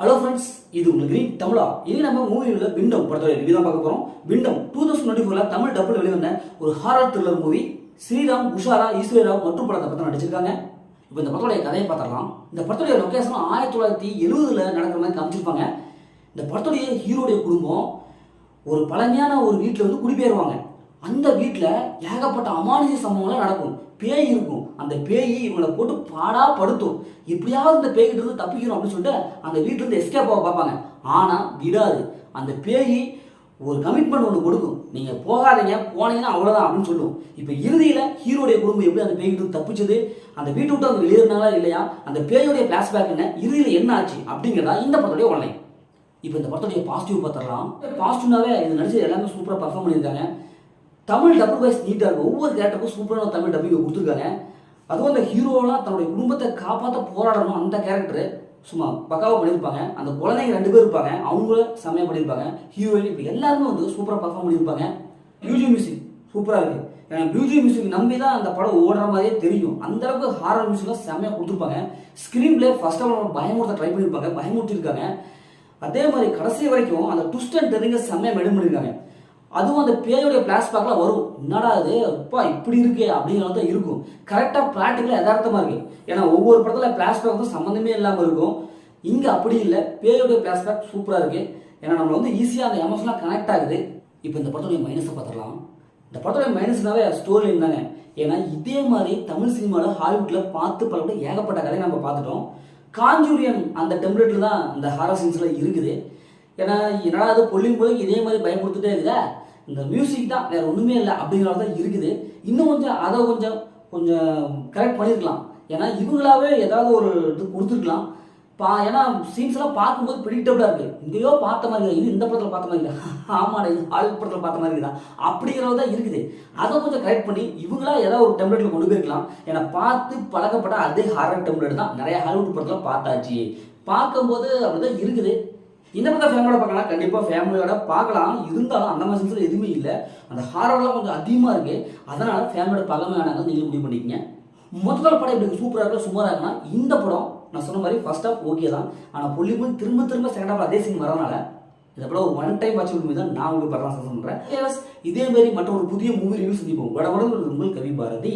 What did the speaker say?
Hello friends இது உங்களுக்கு green தமிழா இது நம்ம மூவியில் விண்டம் படத்தோட ரிவ்யூ தான் பார்க்க போகிறோம் விண்டம் டூ தௌசண்ட் டுவெண்ட்டி ஃபோரில் தமிழ் டப்பில் வெளிவந்த ஒரு ஹாரர் த்ரில்லர் மூவி ஸ்ரீராம் உஷாரா ஈஸ்வரராவ் மற்றும் படத்தை பற்றி நடிச்சிருக்காங்க. இப்போ இந்த படத்தோடைய கதையை பார்த்துடலாம். இந்த படத்துடைய லொக்கேஷன் ஆயிரத்தி தொள்ளாயிரத்தி எழுபதில் நடக்கிற மாதிரி காமிச்சிருப்பாங்க. இந்த படத்துடைய ஹீரோடைய குடும்பம் ஒரு பழமையான ஒரு வீட்டில் வந்து குடிபெயர்வாங்க. அந்த வீட்டில் ஏகப்பட்ட அமானுஷ சம்பவங்கள்லாம் நடக்கும். பேய் இருக்கும். அந்த பேய் இவங்களை போட்டு பாடா படுத்தும். எப்படியாவது இந்த பேய்கிட்ட இருந்து தப்பிக்கணும் அப்படின்னு சொல்லிட்டு அந்த வீட்டிலேருந்து எஸ்கேப் ஆக பார்ப்பாங்க. ஆனால் விடாது. அந்த பேய் ஒரு கமிட்மெண்ட் ஒன்று கொடுக்கும். நீங்கள் போகாதீங்க. போனீங்கன்னா அவ்வளோதான் அப்படின்னு சொல்லும். இப்போ இறுதியில் ஹீரோடைய குடும்பம் எப்படி அந்த பேய்கிட்ட தப்பிச்சது? அந்த வீட்டு விட்டு அவங்க வெளியேறினாங்களா இல்லையா? அந்த பேயோடைய ஃப்ளாஷ்பேக் என்ன? இறுதியில் என்ன ஆச்சு? அப்படிங்கிறதா இந்த படத்துடைய ஒன்லைன் இப்போ இந்த படத்துடைய பாசிட்டிவ் பார்த்துடலாம். பாசிட்டிவ்னாவே இது நடிச்சது எல்லாமே சூப்பராக பர்ஃபார்ம் பண்ணியிருக்காங்க. தமிழ் டபுள் வாய்ஸ் நீட்டாக இருக்கும் ஒவ்வொரு கேரக்டருக்கும் சூப்பரான தமிழ் டப்பிங் கொடுத்துருக்காங்க. அதுவும் அந்த ஹீரோலாம் தன்னுடைய குடும்பத்தை காப்பாற்ற போராடணும் அந்த கேரக்டர் சும்மா பக்காவாக பண்ணியிருப்பாங்க. அந்த குழந்தைங்க ரெண்டு பேர் இருப்பாங்க. அவங்களும் செம்மையாக பண்ணியிருப்பாங்க. ஹீரோயின் இப்போ எல்லாருமே வந்து சூப்பராக பர்ஃபார்ம் பண்ணியிருப்பாங்க. மியூசிக் மியூசிக் சூப்பராக இருக்கு. ஏன்னா மியூசிக் மியூசிக் நம்பி தான் அந்த படம் ஓடுற மாதிரியே தெரியும். அந்த அளவுக்கு ஹாரர் மியூசிக்லாம் செம்மையாக கொடுத்துருப்பாங்க. Screen play first of all பயமுறுத்த try பண்ணியிருப்பாங்க. பயமுறுத்திருக்காங்க அதே மாதிரி கடைசி வரைக்கும் அந்த ட்விஸ்ட் அண்ட் டெரிங்க செம்மையாக மெடு பண்ணியிருக்காங்க. அதுவும் அந்த பேயோடைய பிளாஷ்பேக்கில் வரும். என்னடா அது அப்பா இப்படி இருக்கே அப்படிங்கிறது தான் இருக்கும். கரெக்டாக ப்ராக்டிக்கலாக யதார்த்தமாக இருக்கு. ஏன்னா ஒவ்வொரு படத்தில் பிளாஷ்பேக் வந்து சம்மந்தமே இல்லாமல் இருக்கும். இங்கே அப்படி இல்லை. பேயோடைய பிளாஷ்பேக் சூப்பராக இருக்கு. ஏன்னா நம்மளை வந்து ஈஸியாக அந்த எமோஷனாக கனெக்ட் ஆகுது. இப்போ இந்த படத்துடைய மைனஸை பார்த்துடலாம். இந்த படத்துடைய மைனஸ்னாவே ஸ்டோரி இருந்தாங்க ஏன்னா இதே மாதிரி தமிழ் சினிமாவில் ஹாலிவுட்டில் பார்த்து பல ஏகப்பட்ட கதையை நம்ம பார்த்துட்டோம். காஞ்சூரியன் அந்த டெம்ப்ளேட்டில் தான் அந்த ஹாரர் சீன்ஸ்லாம் இருக்குது. ஏன்னா என்னடா அது பொல்லிங் போய் இதே மாதிரி பயன்படுத்திட்டே இருக்குதா? இந்த மியூசிக் தான் வேற ஒன்றுமே இல்லை அப்படிங்கிறது தான் இருக்குது. இன்னும் கொஞ்சம் அதை கொஞ்சம் கொஞ்சம் கரெக்ட் பண்ணியிருக்கலாம் ஏன்னா இவங்களாவே ஏதாவது ஒரு இது கொடுத்துருக்கலாம். பா ஏன்னா சீன்ஸ் எல்லாம் பார்க்கும்போது ப்ரிடிக்டபிளாக இருக்குது இங்கேயோ பார்த்த மாதிரி இது இந்த படத்தில் பார்த்த மாதிரி இருக்கா ஆமாடா இது ஆள் படத்தில் பார்த்த மாதிரி இருக்குதா? அப்படிங்கிறது தான் இருக்குது. அதை கொஞ்சம் கரெக்ட் பண்ணி இவங்களா ஏதாவது ஒரு டெம்ப்ளேட்டில் கொண்டு போயிருக்கலாம். ஏன்னா பார்த்து பழக்கப்பட்ட அதே ஹாரர் டெம்ப்ளேட் தான் நிறைய ஹாலிவுட் படத்தில் பார்த்தாச்சு. பார்க்கும்போது அப்படிதான் இருக்குது. இந்த பக்கம் ஃபேமிலியோட பார்க்கலாம். கண்டிப்பாக ஃபேமிலியோட பார்க்கலாம். இருந்தாலும் அந்த மாதிரி சென்ஸில் எதுவுமே இல்லை. அந்த ஹாரர்லாம் கொஞ்சம் அதிகமாக இருக்கு. அதனால ஃபேமிலியோட பார்க்காம வேணாங்க நீங்களும் முடிவு பண்ணிக்கங்க. மொத்தத்தில் படம் இப்படி சூப்பராக இருக்கா? சுமாராக இருக்குன்னா இந்த படம் நான் சொன்ன மாதிரி ஃபர்ஸ்ட் ஆஃப் ஓகே தான். ஆனால் புள்ளி திரும்ப திரும்ப செகண்ட் ஆஃப் அதே சீன் வரனால இந்த படம் ஒரு ஒன் டைம் வாட்ச் மூவி தான் நான் உங்களுக்கு படம் சொல்கிறேன் இதே மாதிரி மற்ற ஒரு புதிய மூவி ரிவ்யூ சந்திப்போம். வட உங்கள் கவி பாரதி.